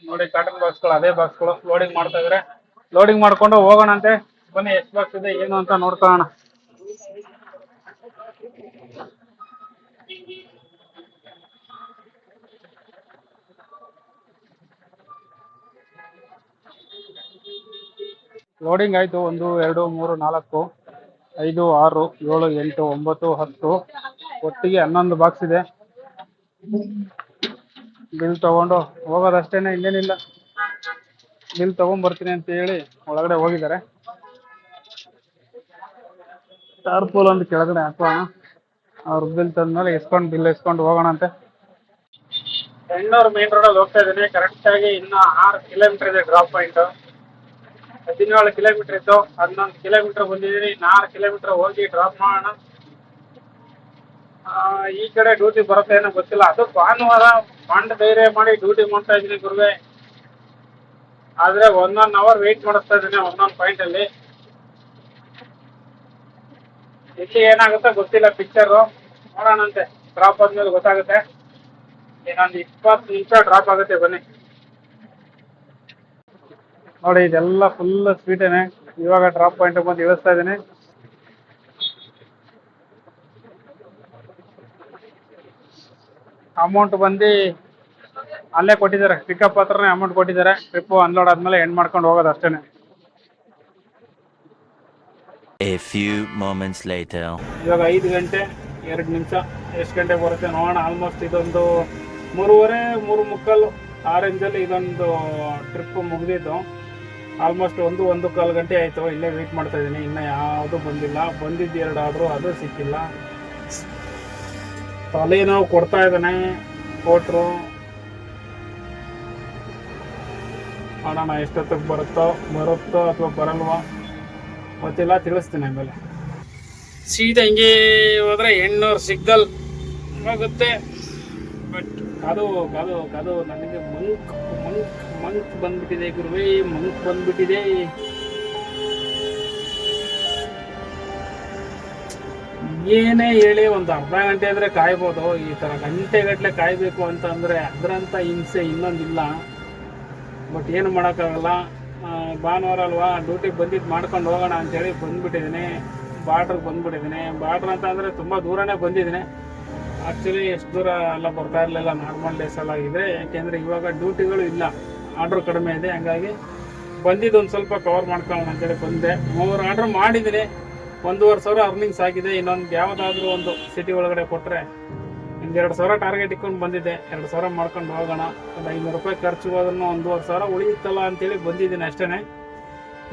ನೋಡಿ ಕಾಟನ್ ಬಾಕ್ಸ್ಗಳು ಅದೇ ಬಾಕ್ಸ್ಗಳು. ಲೋಡಿಂಗ್ ಮಾಡ್ತಾ ಇದ್ದಾರೆ. ಲೋಡಿಂಗ್ ಮಾಡ್ಕೊಂಡು ಹೋಗೋಣ ಅಂತೆ ಬನ್ನಿ, ಎಷ್ಟು ಬಾಕ್ಸ್ ಇದೆ, ಏನು ಅಂತ ನೋಡ್ಕೊಳ್ಳೋಣ. ಲೋಡಿಂಗ್ ಆಯ್ತು ಒಂದು, ಎರಡು, ಮೂರು, ನಾಲ್ಕು, ಐದು, ಆರು, ಏಳು, ಎಂಟು, ಒಂಬತ್ತು, ಹತ್ತು. ಒಟ್ಟಿಗೆ ಹನ್ನೊಂದು ಬಾಕ್ಸ್ ಇದೆ. ಬಿಲ್ ತಗೊಂಡು ಹೋಗೋದಷ್ಟೇನೆ, ಇನ್ನೇನಿಲ್ಲ. ಬಿಲ್ ತಗೊಂಡ್ಬರ್ತೀನಿ ಅಂತ ಹೇಳಿ ಒಳಗಡೆ ಹೋಗಿದ್ದಾರೆ. ಟಾರ್ಪೋಲ್ ಒಂದು ಕೆಳಗಡೆ ಹಾಕೋಣ. ಅವ್ರ ಬಿಲ್ ತಂದ್ಮೇಲೆ ಎಸ್ಕೊಂಡು ಬಿಲ್ ಎಸ್ಕೊಂಡು ಹೋಗೋಣ ಅಂತೆ. ಬೆಂಗಳೂರು ಮೇನ್ ರೋಡಲ್ಲಿ ಹೋಗ್ತಾ ಇದ್ದೀನಿ. ಕರೆಕ್ಟಾಗಿ ಇನ್ನೂ ಆರು ಕಿಲೋಮೀಟರ್ ಇದೆ ಡ್ರಾಪ್ ಪಾಯಿಂಟ್ ಹದಿನೇಳು ಕಿಲೋಮೀಟರ್ ಇತ್ತು, ಹನ್ನೊಂದು ಕಿಲೋಮೀಟರ್ ಬಂದಿದ್ದೀನಿ, ನಾಲ್ಕು ಕಿಲೋಮೀಟರ್ ಹೋಗಿ ಡ್ರಾಪ್ ಮಾಡೋಣ. ಈ ಕಡೆ ಡ್ಯೂಟಿ ಬರುತ್ತೆ ಏನೋ ಗೊತ್ತಿಲ್ಲ. ಅದು ಭಾನುವಾರ ಫಂಡ್ ಧೈರ್ಯ ಮಾಡಿ ಡ್ಯೂಟಿ ಮಾಡ್ತಾ ಇದ್ದೀನಿ ಗುರುವೆ. ಆದ್ರೆ ಒಂದೊಂದು ಅವರ್ ವೆಯ್ಟ್ ಮಾಡಿಸ್ತಾ ಇದ್ದೀನಿ ಒಂದೊಂದು ಪಾಯಿಂಟ್ ಅಲ್ಲಿ. ಇಲ್ಲಿ ಏನಾಗುತ್ತೋ ಗೊತ್ತಿಲ್ಲ ಪಿಕ್ಚರ್ ನೋಡೋಣಂತೆ. ಡ್ರಾಪ್ ಆದ್ಮೇಲೆ ಗೊತ್ತಾಗುತ್ತೆ. ಇನ್ನೊಂದು ಇಪ್ಪತ್ತು ನಿಮಿಷ ಡ್ರಾಪ್ ಆಗುತ್ತೆ ಬನ್ನಿ. ನೋಡಿ ಇದೆಲ್ಲ ಫುಲ್ ಸ್ವೀಟೇನೆ ಇವಾಗ ಡ್ರಾಪ್ ಪಾಯಿಂಟ್ ಬಂದು ಇಳಿಸ್ತಾ ಇದ್ದೀನಿ. ಅಮೌಂಟ್ ಬಂದು ಅಲ್ಲೇ ಕೊಟ್ಟಿದ್ದಾರೆ. ಪಿಕಪ್ ಹತ್ರನೇ ಅಮೌಂಟ್ ಕೊಟ್ಟಿದ್ದಾರೆ. ಟ್ರಿಪ್ ಅನ್ಲೋಡ್ ಆದ್ಮೇಲೆ ಎಂಡ್ ಮಾಡ್ಕೊಂಡು ಹೋಗೋದು ಅಷ್ಟೇನೆ. A few moments later. ಇವಾಗ ಐದು ಗಂಟೆ ಎರಡು ನಿಮಿಷ. ಎಷ್ಟು ಗಂಟೆ ಬರುತ್ತೆ ನೋಡೋಣ. ಆಲ್ಮೋಸ್ಟ್ ಇದೊಂದು ಮೂರುವರೆ ಮೂರು ಮುಕ್ಕಾಲು ಆ ರೇಂಜಲ್ಲಿ ಇದೊಂದು ಟ್ರಿಪ್ ಮುಗಿದಿತ್ತು ಆಲ್ಮೋಸ್ಟ್ ಒಂದು ಒಂದು ಕಾಲು ಗಂಟೆ ಆಯಿತು. ಇಲ್ಲೇ ವೆಯ್ಟ್ ಮಾಡ್ತಾ ಇದ್ದೀನಿ. ಇನ್ನು ಯಾವುದೂ ಬಂದಿಲ್ಲ. ಬಂದಿದ್ದು ಎರಡು ಆರ್ಡ್ರು ಅದು ಸಿಕ್ಕಿಲ್ಲ. ತಲೆನೋವು ಕೊಡ್ತಾ ಇದ್ದಾನೆ. ಕೊಟ್ರು. ನೋಡೋಣ ಎಷ್ಟೊತ್ತಿಗೆ ಬರುತ್ತೋ ಬರುತ್ತೋ ಅಥವಾ ಬರಲ್ವೋ. ಗೊತ್ತಿಲ್ಲ, ತಿಳಿಸ್ತೀನಿ ಆಮೇಲೆ. ಸೀದಾ ಹಂಗೆ ಹೋದ್ರೆ ಹೆಣ್ಣೂರು ಸಿಗ್ನಲ್ ಹೋಗುತ್ತೆ. ಬಟ್ ಅದು ಅದು ಅದು ನನಗೆ ಮಂಕ್ ಮಂಕ್. ಮಂಕ್ ಬಂದ್ಬಿಟ್ಟಿದೆ ಗುರುವೇ, ಮಂಕ್ ಬಂದ್ಬಿಟ್ಟಿದೆ. ಏನೇ ಹೇಳಿ ಒಂದು ಅರ್ಧ ಗಂಟೆ ಅಂದರೆ ಕಾಯ್ಬೋದು. ಈ ಥರ ಗಂಟೆಗಟ್ಟಲೆ ಕಾಯಬೇಕು ಅಂತ ಅಂದರೆ ಅದರಂಥ ಹಿಂಸೆ ಇನ್ನೊಂದಿಲ್ಲ. ಬಟ್ ಏನು ಮಾಡೋಕ್ಕಾಗಲ್ಲ. ಭಾನುವಾರ ಅಲ್ವಾ ಡ್ಯೂಟಿಗೆ ಬಂದಿದ್ದು ಮಾಡ್ಕೊಂಡು ಹೋಗೋಣ ಅಂತೇಳಿ ಬಂದ್ಬಿಟ್ಟಿದ್ದೀನಿ. ಬಾರ್ಡ್ರಿಗೆ ಬಂದ್ಬಿಟ್ಟಿದ್ದೀನಿ. ಬಾರ್ಡ್ರ್ ಅಂತ ಅಂದರೆ ತುಂಬ ದೂರನೇ ಬಂದಿದ್ದೀನಿ. ಆ್ಯಕ್ಚುಲಿ ಎಷ್ಟು ದೂರ ಎಲ್ಲ ಬರ್ತಾ ಇರಲಿಲ್ಲ. ನಾರ್ಮಲ್ ಡೇಸ್ ಎಲ್ಲ ಇದೆ ಯಾಕೆಂದರೆ ಇವಾಗ ಡ್ಯೂಟಿಗಳು ಇಲ್ಲ. ಆರ್ಡ್ರ್ ಕಡಿಮೆ ಇದೆ. ಹಂಗಾಗಿ ಬಂದಿದ್ದು ಒಂದು ಸ್ವಲ್ಪ ಕವರ್ ಮಾಡ್ಕೊಳ್ಳೋಣ ಅಂತೇಳಿ ಬಂದೆ. ಮೂರು ಆರ್ಡ್ರ್ ಮಾಡಿದ್ದೀನಿ ಒಂದೂವರೆ ಸಾವಿರ ಅರ್ನಿಂಗ್ಸ್ ಆಗಿದೆ. ಇನ್ನೊಂದು ಯಾವುದಾದ್ರೂ ಒಂದು ಸಿಟಿ ಒಳಗಡೆ ಕೊಟ್ಟರೆ ಒಂದು ಎರಡು ಸಾವಿರ ಟಾರ್ಗೆಟ್ ಇಟ್ಕೊಂಡು ಬಂದಿದ್ದೆ. ಎರಡು ಸಾವಿರ ಮಾಡ್ಕೊಂಡು ಹೋಗೋಣ. ಒಂದು ಐನೂರು ರೂಪಾಯಿ ಖರ್ಚು ಹೋದ್ರೂ ಒಂದೂವರೆ ಸಾವಿರ ಉಳಿಯುತ್ತಲ್ಲ ಅಂತೇಳಿ ಬಂದಿದ್ದೀನಿ ಅಷ್ಟೇ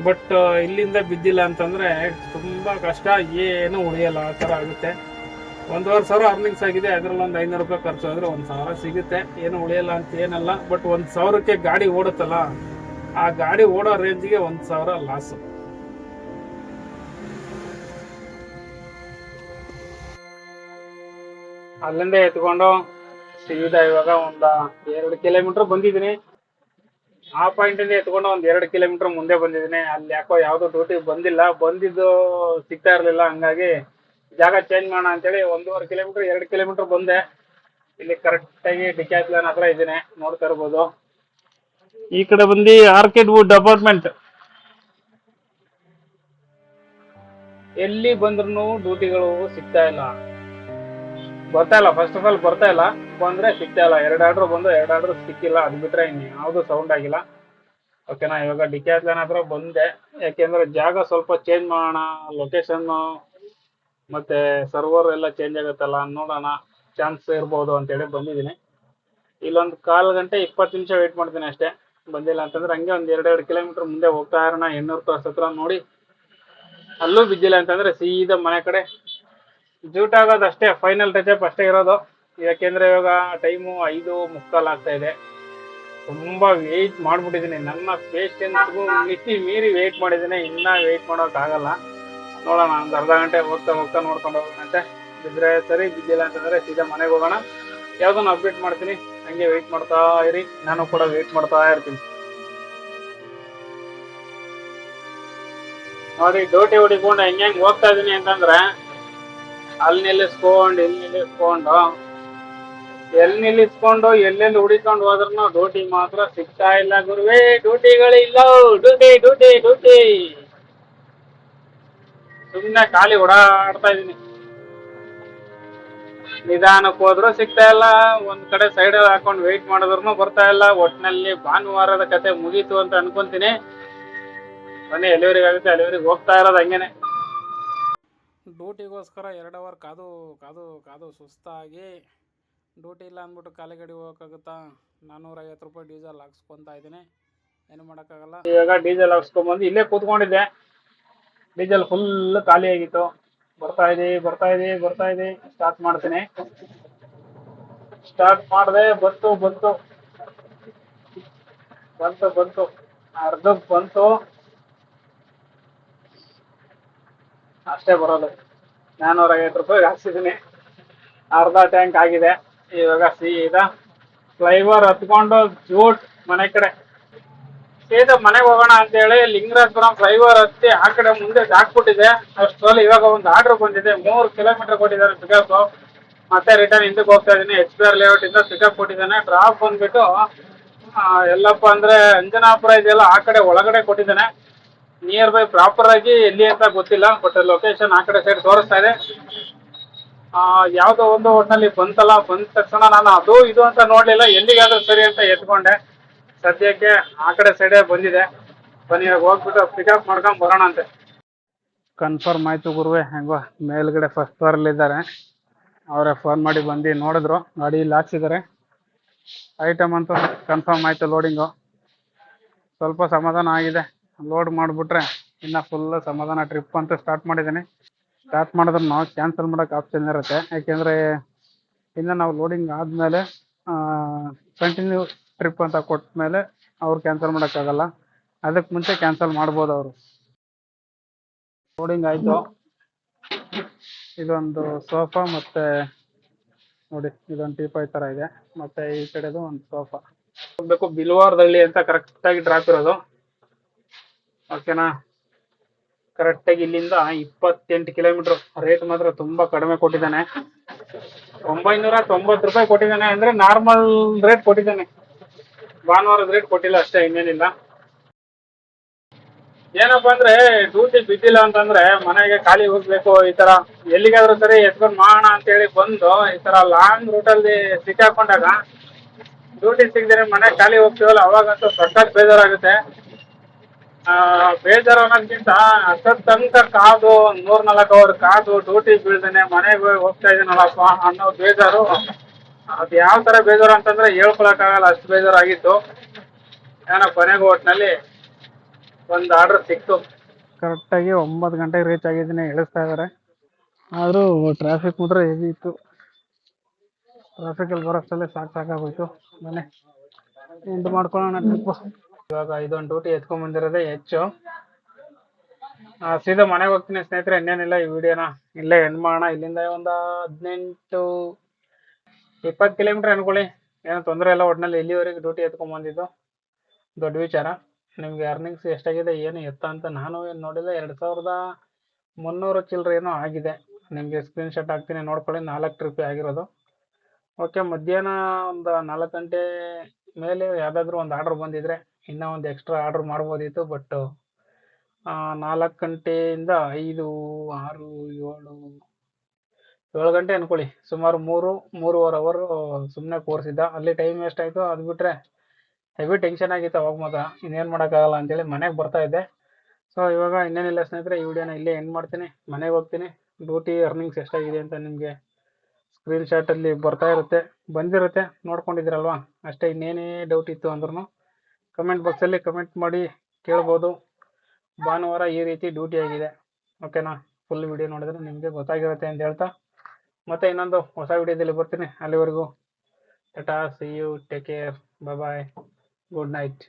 ಬಟ್ ಇಲ್ಲಿಂದ ಬಿದ್ದಿಲ್ಲ ಅಂತಂದರೆ ತುಂಬ ಕಷ್ಟ. ಏನೂ ಉಳಿಯಲ್ಲ, ಆ ಥರ ಆಗುತ್ತೆ. ಒಂದೂವರೆ ಸಾವಿರ ಅರ್ನಿಂಗ್ಸ್ ಆಗಿದೆ ಅದರಲ್ಲಿ ಒಂದು ಐನೂರು ರೂಪಾಯಿ ಖರ್ಚು ಆದರೆ ಒಂದು ಸಾವಿರ ಸಿಗುತ್ತೆ. ಏನು ಉಳಿಯಲ್ಲ ಅಂತ ಏನಲ್ಲ ಬಟ್ ಒಂದು ಸಾವಿರಕ್ಕೆ ಗಾಡಿ ಓಡುತ್ತಲ್ಲ, ಆ ಗಾಡಿ ಓಡೋ ರೇಂಜ್ಗೆ ಒಂದು ಸಾವಿರ ಲಾಸು ಅಲ್ಲಿಂದ ಎತ್ಕೊಂಡು ಸೀದಾ ಇವಾಗ ಒಂದು ಎರಡು ಕಿಲೋಮೀಟರ್ ಬಂದಿದ್ದೀನಿ. ಆ ಪಾಯಿಂಟಿಂದ ಎತ್ಕೊಂಡು ಒಂದು ಎರಡು ಕಿಲೋಮೀಟರ್ ಮುಂದೆ ಬಂದಿದ್ದೀನಿ. ಅಲ್ಲಿ ಯಾಕೋ ಯಾವುದೋ ಡ್ಯೂಟಿ ಬಂದಿಲ್ಲ. ಬಂದಿದ್ದು ಸಿಗ್ತಾ ಇರಲಿಲ್ಲ, ಹಂಗಾಗಿ ಜಾಗ ಚೇಂಜ್ ಮಾಡೋಣ ಅಂತೇಳಿ ಒಂದೂವರೆ ಕಿಲೋಮೀಟರ್ ಎರಡು ಕಿಲೋಮೀಟರ್ ಬಂದೆ. ಇಲ್ಲಿ ಕರೆಕ್ಟ್ ಕರೆಕ್ಟಾಗಿ ಡಿಕ್ಯಾತ್ಲನ್ ಹತ್ರ ಇದ್ದೀನಿ ನೋಡ್ತಾ ಇರ್ಬೋದು ಈ ಕಡೆ ಬಂದು ಆರ್ಕಿಡ್ ವುಡ್ ಅಪಾರ್ಟ್ಮೆಂಟ್ ಎಲ್ಲಿ ಬಂದ್ರು ಡ್ಯೂಟಿಗಳು ಸಿಗ್ತಾ ಇಲ್ಲ. ಬರ್ತಾ ಇಲ್ಲ ಫಸ್ಟ್ ಆಫ್ ಆಲ್ ಬರ್ತಾ ಇಲ್ಲ, ಬಂದ್ರೆ ಸಿಗ್ತಾ ಇಲ್ಲ. ಎರಡು ಆರ್ಡ್ರ್ ಬಂದು ಎರಡು ಆರ್ಡ್ರ್ ಸಿಕ್ಕಿಲ್ಲ, ಅದ್ ಬಿಟ್ರೆ ಇನ್ನು ಯಾವುದು ಸೌಂಡ್ ಆಗಿಲ್ಲ ಓಕೆನಾ ಇವಾಗ ಡಿಕ್ಯಾತ್ಲನ್ ಹತ್ರ ಬಂದೆ. ಯಾಕೆಂದ್ರೆ ಜಾಗ ಸ್ವಲ್ಪ ಚೇಂಜ್ ಮಾಡೋಣ ಲೊಕೇಶನ್ ಮತ್ತೆ ಸರ್ವರ್ ಎಲ್ಲ ಚೇಂಜ್ ಆಗುತ್ತಲ್ಲ ನೋಡೋಣ ಚಾನ್ಸ್ ಇರ್ಬೋದು ಅಂತೇಳಿ ಬಂದಿದ್ದೀನಿ. ಇಲ್ಲೊಂದು ಕಾಲು ಗಂಟೆ ಇಪ್ಪತ್ತು ನಿಮಿಷ ವೇಟ್ ಮಾಡ್ತೀನಿ ಅಷ್ಟೇ. ಬಂದಿಲ್ಲ ಅಂತಂದ್ರೆ ಹಂಗೆ ಒಂದು ಎರಡೆರಡು ಕಿಲೋಮೀಟರ್ ಮುಂದೆ ಹೋಗ್ತಾ ಇರೋಣ, ಎಣ್ಣೂರು ಕ್ರಾಸ್ ಹತ್ರ ನೋಡಿ. ಅಲ್ಲೂ ಬಿದ್ದಿಲ್ಲ ಅಂತಂದ್ರೆ ಸೀದಾ ಮನೆ ಕಡೆ. ಜೂಟ್ ಆಗೋದು ಅಷ್ಟೇ ಫೈನಲ್ ಟಚಪ್ ಅಷ್ಟೇ ಇರೋದು. ಯಾಕೆಂದ್ರೆ ಇವಾಗ ಟೈಮು ಐದು ಮುಕ್ಕಾಲು ಆಗ್ತಾ ಇದೆ. ತುಂಬಾ ವೆಯ್ಟ್ ಮಾಡ್ಬಿಟ್ಟಿದ್ದೀನಿ. ನನ್ನ ಪೇಷನ್ಸ್ಗೂ ಮಿತಿ ಮೀರಿ ವೆಯ್ಟ್ ಮಾಡಿದ್ದೀನಿ. ಇನ್ನ ವೆಯ್ಟ್ ಮಾಡೋಕ್ಕಾಗಲ್ಲ. ನೋಡೋಣ, ಒಂದು ಅರ್ಧ ಗಂಟೆ ಹೋಗ್ತಾ ಹೋಗ್ತಾ ನೋಡ್ಕೊಂಡು ಹೋಗೋಣಂತೆ ಬಿದ್ದರೆ ಸರಿ, ಬಿದ್ದಿಲ್ಲ ಅಂತಂದ್ರೆ ಸೀದಾ ಮನೆಗೆ ಹೋಗೋಣ. ಯಾವುದನ್ನು ಅಪ್ಡೇಟ್ ಮಾಡ್ತೀನಿ, ಹಂಗೆ ವೆಯ್ಟ್ ಮಾಡ್ತಾ ಇರಿ. ನಾನು ಕೂಡ ವೆಯ್ಟ್ ಮಾಡ್ತಾ ಇರ್ತೀನಿ. ನೋಡಿ ಡೋಟಿ ಹೊಡಿಕೊಂಡು ಹೆಂಗೆ ಹೆಂಗೆ ಹೋಗ್ತಾ ಇದೀನಿ ಅಂತಂದ್ರೆ, ಅಲ್ಲಿ ನಿಲ್ಲಿಸ್ಕೊಂಡು, ಇಲ್ಲಿ ನಿಲ್ಲಿಸ್ಕೊಂಡು, ಎಲ್ಲಿ ನಿಲ್ಲಿಸ್ಕೊಂಡು, ಎಲ್ಲೆಲ್ಲಿ ಹುಡಿಕೊಂಡು ಹೋದ್ರೂ ಡೋಟಿ ಮಾತ್ರ ಸಿಗ್ತಾ ಇಲ್ಲ ಗುರುವೇ. ಡ್ಯೂಟಿಗಳಿಲ್ಲ ಡ್ಯೂಟಿ ಡ್ಯೂಟಿ ಡ್ಯೂಟಿ ಸುಮ್ಮನೆ ಖಾಲಿ ಓಡಾಡ್ತಾ ಇದೀನಿ. ನಿಧಾನಕ್ಕೆ ಹೋದ್ರು ಸಿಗ್ತಾ ಇಲ್ಲ ಒಂದ್ ಕಡೆ ಸೈಡ್ ಹಾಕೊಂಡು ವೆಯ್ಟ್ ಮಾಡಿದ್ರು ಬರ್ತಾ ಇಲ್ಲ. ಒಟ್ನಲ್ಲಿ ಭಾನುವಾರದ ಕತೆ ಮುಗೀತು ಅಂತ ಅನ್ಕೊಂತೀನಿ. ಮನೆ ಎಲ್ಲಿವರೆಗೆ ಆಗುತ್ತೆ ಅಲ್ಲಿವರೆಗೆ ಹೋಗ್ತಾ ಇರೋದು ಹಂಗೇನೆ. ಡ್ಯೂಟಿಗೋಸ್ಕರ ಎರಡು ಅವರ್ ಕಾದು ಕಾದು ಕಾದು ಸುಸ್ತಾಗಿ ಡ್ಯೂಟಿ ಇಲ್ಲ ಅಂದ್ಬಿಟ್ಟು ಕಾಲಿಗಡಿ ಗಾಡಿ ಹೋಗೋಕ್ಕಾಗುತ್ತಾ? ನಾನ್ನೂರೈವತ್ತು ರೂಪಾಯಿ ಡೀಸೆಲ್ ಹಾಕ್ಸ್ಕೊತಾ ಇದ್ದೀನಿ ಏನು ಮಾಡೋಕ್ಕಾಗಲ್ಲ. ಇವಾಗ ಡೀಸೆಲ್ ಹಾಕ್ಸ್ಕೊಂಬಂದು ಇಲ್ಲೇ ಕೂತ್ಕೊಂಡಿದ್ದೆ. ಡೀಸೆಲ್ ಫುಲ್ ಖಾಲಿ ಆಗಿತ್ತು. ಬರ್ತಾ ಇದೆ ಬರ್ತಾ ಇದೆ ಬರ್ತಾ ಇದೆ. ಸ್ಟಾರ್ಟ್ ಮಾಡ್ತೀನಿ. ಸ್ಟಾರ್ಟ್ ಮಾಡಿದೆ, ಬಂತು ಬಂತು. ಬಂತು ಬಂತು. ಅರ್ಧಕ್ಕೆ ಬಂತು. ಅಷ್ಟೇ ಬರೋದು. ನಾನೂರ ಐವತ್ತು ರೂಪಾಯಿಗೆ ಹಾಕ್ಸಿದ್ದೀನಿ. ಅರ್ಧ ಟ್ಯಾಂಕ್ ಆಗಿದೆ. ಇವಾಗ ಸೀದಾ ಫ್ಲೈವರ್ ಹತ್ಕೊಂಡು ಜೂಟ್ ಮನೆ ಕಡೆ. ಸೀದಾ ಮನೆಗೆ ಹೋಗೋಣ ಅಂತ ಹೇಳಿ ಲಿಂಗರಾಜಪುರಂ ಫ್ಲೈಓವರ್ ಹತ್ತಿ ಆ ಕಡೆ ಮುಂದೆ ಹಾಕ್ಬಿಟ್ಟಿದೆ ಅಷ್ಟರಲ್ಲಿ ಇವಾಗ ಒಂದು ಆರ್ಡರ್ ಬಂದಿದೆ. ಮೂರು ಕಿಲೋಮೀಟರ್ ಕೊಟ್ಟಿದ್ದಾರೆ ಪಿಕಪ್ ಮತ್ತೆ ರಿಟರ್ನ್ ಹಿಂದಕ್ಕೆ ಹೋಗ್ತಾ ಇದ್ದೀನಿ. ಎಚ್ ಪಿ ಆರ್ ಲೇಔಟ್ ಇಂದ ಪಿಕಪ್ ಕೊಟ್ಟಿದ್ದಾನೆ. ಡ್ರಾಪ್ ಬಂದ್ಬಿಟ್ಟು ಎಲ್ಲಪ್ಪ ಅಂದ್ರೆ ಅಂಜನಾಪುರ ಇದೆಯಲ್ಲ, ಆ ಕಡೆ ಒಳಗಡೆ ಕೊಟ್ಟಿದ್ದಾನೆ. ನಿಯರ್ ಬೈ ಪ್ರಾಪರ್ ಆಗಿ ಎಲ್ಲಿ ಅಂತ ಗೊತ್ತಿಲ್ಲ ಬಟ್ ಲೊಕೇಶನ್ ಆ ಕಡೆ ಸೈಡ್ ತೋರಿಸ್ತಾ ಇದೆ. ಯಾವುದೋ ಒಂದು ಒಟ್ಟಿನಲ್ಲಿ ಬಂತಲ್ಲ, ಬಂದ ತಕ್ಷಣ ನಾನು ಅದು ಇದು ಅಂತ ನೋಡಲಿಲ್ಲ. ಎಲ್ಲಿಗಾದ್ರೂ ಸರಿ ಅಂತ ಎತ್ಕೊಂಡೆ. ಸದ್ಯಕ್ಕೆ ಆ ಕಡೆ ಸೈಡೇ ಬಂದಿದೆ. ಬನ್ನಿ ಹೋಗ್ಬಿಟ್ಟು ಪಿಕಪ್ ಮಾಡ್ಕೊಂಡು ಬರೋಣ ಅಂತೆ. ಕನ್ಫರ್ಮ್ ಆಯ್ತು ಗುರುವೆ. ಹೆಂಗೋ, ಮೇಲ್ಗಡೆ ಫಸ್ಟ್ ಫ್ಲೋರಲ್ಲಿದ್ದಾರೆ ಅವರೇ ಫೋನ್ ಮಾಡಿ ಬಂದು ನೋಡಿದ್ರು. ಗಾಡಿ ಇಲ್ಲಿ ಹಾಕ್ಸಿದ್ದಾರೆ. ಐಟಮ್ ಅಂತೂ ಕನ್ಫರ್ಮ್ ಆಯ್ತು ಲೋಡಿಂಗು ಸ್ವಲ್ಪ ಸಮಾಧಾನ ಆಗಿದೆ. ಲೋಡ್ ಮಾಡಿಬಿಟ್ರೆ ಇನ್ನು ಫುಲ್ ಸಮಾಧಾನ ಟ್ರಿಪ್ ಅಂತ ಸ್ಟಾರ್ಟ್ ಮಾಡಿದ್ದೀನಿ. ಸ್ಟಾರ್ಟ್ ಮಾಡಿದ್ರು ನಾವು ಕ್ಯಾನ್ಸಲ್ ಮಾಡೋಕೆ ಆಪ್ಷನ್ ಇರುತ್ತೆ. ಯಾಕೆಂದರೆ, ಇನ್ನು ನಾವು ಲೋಡಿಂಗ್ ಆದಮೇಲೆ ಕಂಟಿನ್ಯೂ ಟ್ರಿಪ್ ಅಂತ ಕೊಟ್ಟ ಮೇಲೆ ಅವ್ರು ಕ್ಯಾನ್ಸಲ್ ಮಾಡೋಕ್ಕಾಗಲ್ಲ. ಅದಕ್ಕೆ ಮುಂಚೆ ಕ್ಯಾನ್ಸಲ್ ಮಾಡ್ಬೋದು ಅವರು. ಲೋಡಿಂಗ್ ಆಯಿತು. ಇದೊಂದು ಸೋಫಾ ಮತ್ತೆ ನೋಡಿ, ಇದೊಂದು ಟೀಪಾಯ್ ತರ ಇದೆ. ಮತ್ತೆ ಈ ಕಡೆದು ಒಂದು ಸೋಫಾ ಹೋಗ್ಬೇಕು, ಬಿಲ್ವಾರದಲ್ಲಿ ಅಂತ ಕರೆಕ್ಟಾಗಿ ಡ್ರಾಪ್ ಇರೋದು. ಓಕೆನಾ ಕರೆಕ್ಟಾಗಿ ಇಲ್ಲಿಂದ ಇಪ್ಪತ್ತೆಂಟು ಕಿಲೋಮೀಟರ್ ರೇಟ್ ಮಾತ್ರ ತುಂಬಾ ಕಡಿಮೆ ಕೊಟ್ಟಿದ್ದಾನೆ. ಒಂಬೈನೂರ ತೊಂಬತ್ತು ರೂಪಾಯಿ ಕೊಟ್ಟಿದ್ದಾನೆ ಅಂದ್ರೆ ನಾರ್ಮಲ್ ರೇಟ್ ಕೊಟ್ಟಿದ್ದಾನೆ. ಭಾನುವಾರದ ರೇಟ್ ಕೊಟ್ಟಿಲ್ಲ ಅಷ್ಟೇ ಇನ್ನೇನಿಲ್ಲ. ಏನಪ್ಪಾ ಅಂದ್ರೆ ಡ್ಯೂಟಿ ಬಿದ್ದಿಲ್ಲ ಅಂತಂದ್ರೆ ಮನೆಗೆ ಖಾಲಿ ಹೋಗ್ಬೇಕು ಈ ತರ. ಎಲ್ಲಿಗಾದ್ರೂ ಸರಿ ಎತ್ಕೊಂಡ್ ಮಾಡೋಣ ಅಂತ ಹೇಳಿ ಬಂದು ಈ ತರ ಲಾಂಗ್ ರೂಟ್ ರೂಟಲ್ಲಿ ಸಿಕ್ಕಾಕೊಂಡಾಗ ಡ್ಯೂಟಿ ಸಿಗದ್ರೆ ಮನೆ ಖಾಲಿ ಹೋಗ್ತೀವಲ್ಲ ಅವಾಗಂತೂ ಸಖತ್ ಬೇಜಾರಾಗುತ್ತೆ. ಆ, ಬೇಜಾರು ಅನ್ನೋದ್ಕಿಂತ ಅಷ್ಟೊತ್ ತನಕ ಕಾದು ಮೂರ್ ನಾಲ್ಕು ಅವರ್ ಕಾದು ಡ್ಯೂಟಿ ಬೀಳ್ದೇನೆ ಮನೆಗೆ ಹೋಗ್ತಾ ಇದೀನಲ್ಲಪ್ಪ ಅನ್ನೋ ಬೇಜಾರು. ಅದು ಯಾವ ತರ ಬೇಜಾರು ಅಂತಂದ್ರೆ ಹೇಳ್ಕೊಳಕ್ಕಾಗಲ್ಲ, ಅಷ್ಟು ಬೇಜಾರಾಗಿತ್ತು. ಏನೋ ಕೊನೆಗೆ ಹೋಟ್ನಲ್ಲಿ ಒಂದು ಆರ್ಡರ್ ಸಿಕ್ತು. ಕರೆಕ್ಟಾಗಿ ಒಂಬತ್ತು ಗಂಟೆಗೆ ರೀಚ್ ಆಗಿದ್ದೀನಿ, ಇಳಿಸ್ತಾ ಇದ್ದಾರೆ. ಆದರೂ ಟ್ರಾಫಿಕ್ ಮಾತ್ರ ಹೆವಿ ಇತ್ತು. ಟ್ರಾಫಿಕಲ್ಲಿ ಬರೋಷ್ಟಲ್ಲೇ ಸಾಕು ಸಾಕಾಗೋಯ್ತು ಮನೆ ಎಂಟು ಮಾಡ್ಕೊಳ್ಳೋಣ ಟ್ರಿಪ್ಪು ಇವಾಗ ಇದೊಂದು ಡ್ಯೂಟಿ ಎತ್ಕೊಂಡ್ ಬಂದಿರೋದೇ ಹೆಚ್ಚು. ಸೀದಾ ಮನೆಗೆ ಹೋಗ್ತೀನಿ ಸ್ನೇಹಿತರೆ, ಇನ್ನೇನಿಲ್ಲ ಈ ವಿಡಿಯೋನ ಇಲ್ಲೇ ಎಂಡ್ ಮಾಡೋಣ. ಇಲ್ಲಿಂದ ಒಂದು ಹದಿನೆಂಟು ಇಪ್ಪತ್ತು ಕಿಲೋಮೀಟ್ರ್ ಅನ್ಕೊಳ್ಳಿ ಏನೋ ತೊಂದರೆ ಇಲ್ಲ ಒಟ್ಟಿನಲ್ಲಿ ಇಲ್ಲಿವರೆಗೆ ಡ್ಯೂಟಿ ಎತ್ಕೊಂಡ್ ಬಂದಿದ್ದು. ದೊಡ್ಡ ವಿಚಾರ. ನಿಮ್ಗೆ ಅರ್ನಿಂಗ್ಸ್ ಎಷ್ಟಾಗಿದೆ, ಏನು ಎತ್ತ ಅಂತ ನಾನು ಏನು ನೋಡಿಲ್ಲ. ಎರಡು ಸಾವಿರದ ಮುನ್ನೂರು ಚಿಲ್ಲರೆ ಏನೋ ಆಗಿದೆ. ನಿಮಗೆ ಸ್ಕ್ರೀನ್ ಶಾಟ್ ಹಾಕ್ತೀನಿ, ನೋಡ್ಕೊಳ್ಳಿ. ನಾಲ್ಕು ಟ್ರಿಪ್ ಆಗಿರೋದು. ಓಕೆ ಮಧ್ಯಾಹ್ನ ಒಂದು ನಾಲ್ಕು ಗಂಟೆ ಮೇಲೆ ಯಾವುದಾದ್ರೂ ಒಂದು ಆರ್ಡ್ರ್ ಬಂದಿದ್ರೆ ಇನ್ನೂ ಒಂದು ಎಕ್ಸ್ಟ್ರಾ ಆರ್ಡ್ರ್ ಮಾಡ್ಬೋದಿತ್ತು ಬಟ್ ನಾಲ್ಕು ಗಂಟೆಯಿಂದ ಐದು, ಆರು, ಏಳು ಏಳು ಗಂಟೆ ಅನ್ಕೊಳ್ಳಿ. ಸುಮಾರು ಮೂರು, ಮೂರುವರೆ ಅವರು ಸುಮ್ಮನೆ ಕೂರಿಸಿದ್ದ. ಅಲ್ಲಿ ಟೈಮ್ ವೇಸ್ಟ್ ಆಯಿತು. ಅದು ಬಿಟ್ಟರೆ ಹೆವಿ ಟೆನ್ಷನ್ ಆಗಿತ್ತು ಅವಾಗ ಮಾತ್ರ. ಇನ್ನೇನು ಮಾಡೋಕ್ಕಾಗಲ್ಲ ಅಂತೇಳಿ ಮನೆಗೆ ಬರ್ತಾ ಇದ್ದೆ. ಸೊ ಇವಾಗ ಇನ್ನೇನಿಲ್ಲ ಸ್ನೇಹಿತರೆ, ಈ ವಿಡಿಯೋನ ಇಲ್ಲೇ ಎಂಡ್ ಮಾಡ್ತೀನಿ. ಮನೆಗೆ ಹೋಗ್ತೀನಿ. ಡ್ಯೂಟಿ ಅರ್ನಿಂಗ್ಸ್ ಎಷ್ಟಾಗಿದೆ ಅಂತ ನಿಮಗೆ ಸ್ಕ್ರೀನ್ ಶಾಟಲ್ಲಿ ಬರ್ತಾ ಇರುತ್ತೆ. ಬಂದಿರುತ್ತೆ. ನೋಡ್ಕೊಂಡಿದ್ದೀರಲ್ವಾ? ಅಷ್ಟೇ ಇನ್ನೇನೇ ಡೌಟ್ ಇತ್ತು ಅಂದ್ರೂ ಕಮೆಂಟ್ ಬಾಕ್ಸಲ್ಲಿ ಕಮೆಂಟ್ ಮಾಡಿ ಕೇಳ್ಬೋದು. ಭಾನುವಾರ ಈ ರೀತಿ ಡ್ಯೂಟಿ ಆಗಿದೆ. ಓಕೆನಾ ಫುಲ್ ವಿಡಿಯೋ ನೋಡಿದ್ರೆ ನಿಮಗೆ ಗೊತ್ತಾಗಿರುತ್ತೆ ಅಂತ ಹೇಳ್ತಾ ಮತ್ತೆ ಇನ್ನೊಂದು ಹೊಸ ವಿಡಿಯೋದಲ್ಲಿ ಬರ್ತೀನಿ. ಅಲ್ಲಿವರೆಗೂ tata see you take care bye good night